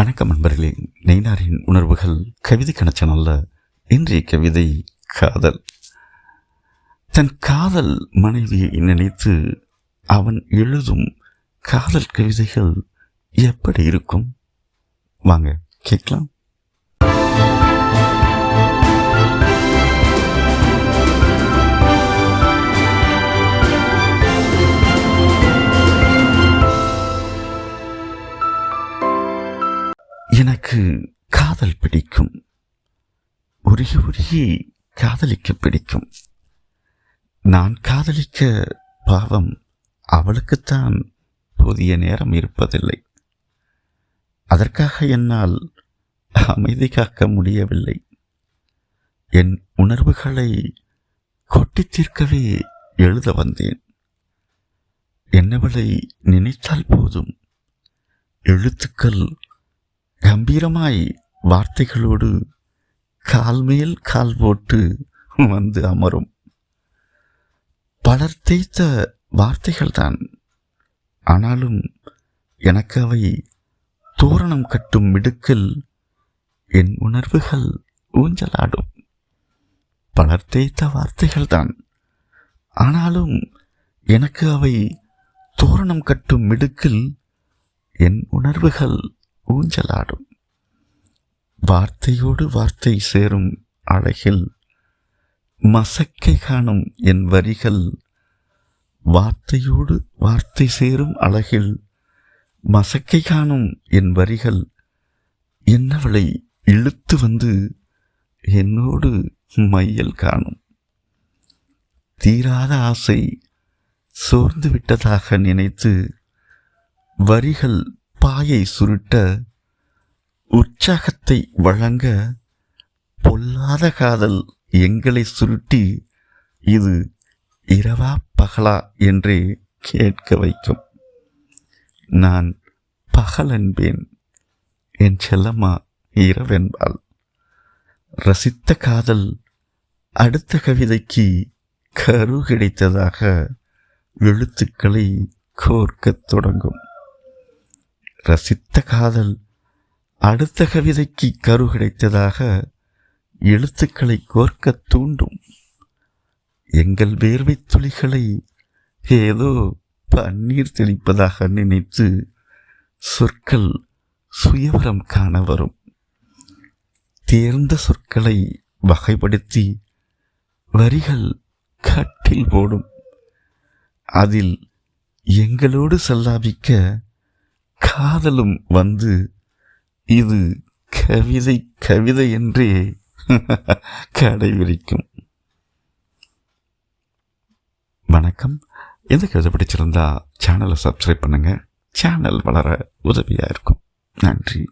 வணக்கம் நண்பர்களே. நெய்னாரின் உணர்வுகள் கவிதை கணச்சனல்ல இன்றைய கவிதை காதல். தன் காதல் மனைவியை நினைத்து அவன் எழுதும் காதல் கவிதைகள் எப்படி இருக்கும்? வாங்க கேட்கலாம். எனக்கு காதல் பிடிக்கும். உருகி உருகி காதலிக்க பிடிக்கும். நான் காதலிக்க பாவம் அவளுக்குத்தான் போதிய நேரம் இருப்பதில்லை. அதற்காக என்னால் அமைதி காக்க முடியவில்லை. என் உணர்வுகளை கொட்டி தீர்க்கவே எழுத வந்தேன். என்னவளை நினைத்தால் போதும். எழுத்துக்கள் கம்பீரமாய் வார்த்தைகளோடு கால் மேல் கால் போட்டு வந்து அமரும். பலர் தேய்த்த வார்த்தைகள்தான். ஆனாலும் எனக்கு அவை தோரணம் கட்டும் மிடுக்கில் என் உணர்வுகள் ஊஞ்சலாடும். பலர் தேய்த்த வார்த்தைகள்தான். ஆனாலும் எனக்கு அவை தோரணம் கட்டும் மிடுக்கில் என் உணர்வுகள் ஊஞ்சலாடும். வார்த்தையோடு வார்த்தை சேரும் அழகில் மசக்கை காணும் என் வரிகள். வார்த்தையோடு வார்த்தை சேரும் அழகில் மசக்கை காணும் என் வரிகள். என்னவளை இழுத்து வந்து என்னோடு மையல் காணும். தீராத ஆசை சோர்ந்து விட்டதாக நினைத்து வரிகள் பாயை சுருட்ட உற்சாகத்தை வழங்க பொல்லாத காதல் எங்களை சுருட்டி இது இரவா பகலா என்றே கேட்க வைக்கும். நான் பகல் என்பேன் என் செல்லம்மா இரவென்பாள் ரசித்த காதல் அடுத்த கவிதைக்கு கரு கிடைத்ததாக எழுத்துக்களை கோர்க்கத் தொடங்கும். ரசித்த காதல் அடுத்த கவிதைக்கு கரு கிடைத்ததாக எழுத்துக்களை கோர்க்க தூண்டும். எங்கள் வேர்வை துளிகளை ஏதோ பன்னீர் தெளிப்பதாக நினைத்து சொற்கள் சுயவரம் காண வரும். தேர்ந்த சொற்களை வகைப்படுத்தி வரிகள் கட்டில் போடும். அதில் எங்களோடு செல்லாபிக்க காதலும் வந்து இது கவிதை கவிதை என்றே கடைபிடிக்கும். வணக்கம். எந்த கவிதை பிடிச்சிருந்தா சேனலை சப்ஸ்கிரைப் பண்ணுங்கள் சேனல் வளர உதவியாக இருக்கும். நன்றி.